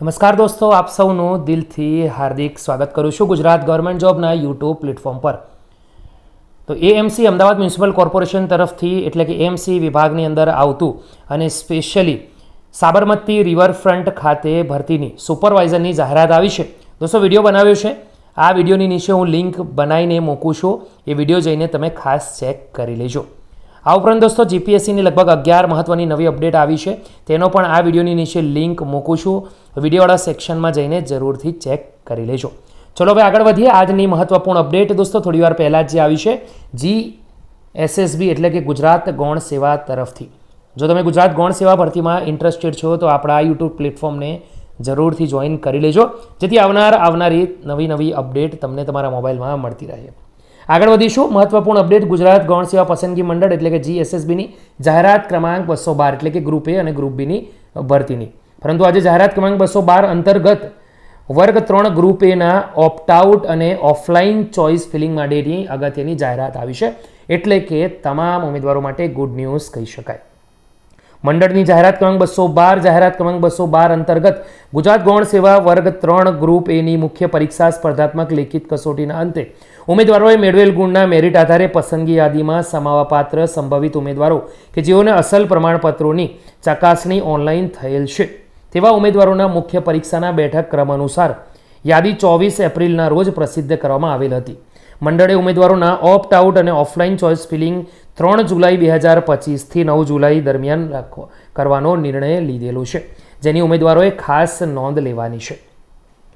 નમસ્કાર દોસ્તો, આપ સૌનું દિલથી હાર્દિક સ્વાગત કરું છું ગુજરાત ગવર્મેન્ટ જોબના યુટ્યુબ પ્લેટફોર્મ પર. તો એએમસી અમદાવાદ મ્યુનિસિપલ કોર્પોરેશન તરફથી એટલે કે એએમસી વિભાગની અંદર આવતું અને સ્પેશિયલી સાબરમતી રિવરફ્રન્ટ ખાતે ભરતીની, સુપરવાઇઝરની જાહેરાત આવી છે. દોસ્તો, વીડિયો બનાવ્યો છે. આ વિડીયોની નીચે હું લિંક બનાવીને મૂકું છું. એ વીડિયો જઈને તમે ખાસ ચેક કરી લેજો. આ ઉપરાંત દોસ્તો જીપીએસસીની લગભગ અગિયાર મહત્ત્વની નવી અપડેટ આવી છે. તેનો પણ આ વિડીયોની નીચે લિંક મૂકું છું. વિડીયોવાળા સેક્શનમાં જઈને જરૂરથી ચેક કરી લેજો. ચલો હવે આગળ વધીએ. આજની મહત્ત્વપૂર્ણ અપડેટ. દોસ્તો થોડી વાર પહેલાં જે આવી છે જી એસએસબી એટલે કે ગુજરાત ગૌણ સેવા તરફથી. જો તમે ગુજરાત ગૌણ સેવા ભરતીમાં ઇન્ટરેસ્ટેડ છો, તો આપણા યુટ્યુબ પ્લેટફોર્મને જરૂરથી જોઈન કરી લેજો. જેથી આવનાર, આવનારી નવી નવી અપડેટ તમને તમારા મોબાઈલમાં મળતી રહે. આગળ વધીશું. મહત્વપૂર્ણ અપડેટ. ગુજરાત ગૌણ સેવા પસંદગી મંડળ એટલે કે જીએસએસબીની જાહેરાત ક્રમાંક બસો બાર એટલે કે ગ્રુપ એ અને ગ્રુપ બીની ભરતીની. પરંતુ આજે જાહેરાત ક્રમાંક બસો બાર અંતર્ગત વર્ગ ત્રણ ગ્રુપ એના ઓપ્ટ આઉટ અને ઓફલાઈન ચોઇસ ફિલિંગ માટેની અગત્યની જાહેરાત આવી છે. એટલે કે તમામ ઉમેદવારો માટે ગુડ ન્યૂઝ કહી શકાય. મંડળની જાહેરાત ક્રમાંક બસો બાર, જાહેરાત ક્રમાંક બસો બાર અંતર્ગત ગુજરાત ગૌણ સેવા વર્ગ ત્રણ ગ્રુપ એની મુખ્ય પરીક્ષા સ્પર્ધાત્મક લેખિત કસોટીના અંતે ઉમેદવારોએ મેળવેલ ગુણના મેરિટ આધારે પસંદગી યાદીમાં સમાવાપાત્ર સંભવિત ઉમેદવારો કે જેઓને અસલ પ્રમાણપત્રોની ચકાસણી ઓનલાઈન થયેલ છે. તેવા ઉમેદવારોના મુખ્ય પરીક્ષાના બેઠક ક્રમ અનુસાર યાદી ચોવીસ એપ્રિલના રોજ પ્રસિદ્ધ કરવામાં આવેલ હતી. મંડળે ઉમેદવારોના ઓપ્ટ આઉટ અને ઓફલાઈન ચોઇસ ફિલિંગ ત્રણ જુલાઈ બે હજાર પચીસથી નવ જુલાઈ દરમિયાન રાખવા કરવાનો નિર્ણય લીધેલો છે, જેની ઉમેદવારોએ ખાસ નોંધ લેવાની છે.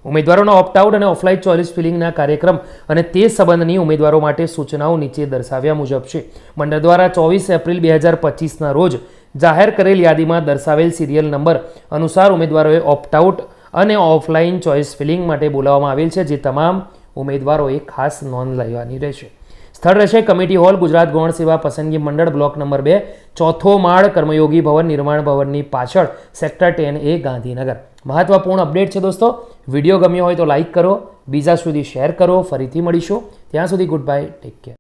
ઉમેદવારોના ઓપ્ટ આઉટ અને ઓફલાઈન ચોઇસ ફિલિંગના કાર્યક્રમ અને તે સંબંધની ઉમેદવારો માટે સૂચનાઓ નીચે દર્શાવ્યા મુજબ છે. મંડળ દ્વારા ચોવીસ એપ્રિલ બે હજાર પચીસના રોજ જાહેર કરેલ યાદીમાં દર્શાવેલ સિરિયલ નંબર અનુસાર ઉમેદવારોએ ઓપ્ટ આઉટ અને ઓફલાઈન ચોઇસ ફિલિંગ માટે બોલાવવામાં આવેલ છે, જે તમામ ઉમેદવારોએ ખાસ નોંધ લેવાની રહેશે. સ્થળ રહેશે કમિટી હોલ, ગુજરાત ગૌણ સેવા પસંદગી મંડળ, બ્લોક નંબર બે, ચોથો માળ કર્મયોગી ભવન, નિર્માણ ભવનની પાછળ, સેક્ટર ટેન એ ગાંધીનગર. મહત્વપૂર્ણ અપડેટ છે દોસ્તો. વીડિયો ગમ્યો હોય તો લાઇક કરો, બીજા સુધી શેર કરો, ફરીથી મળીશું. ત્યાં સુધી ગુડ બાય ટેક કેર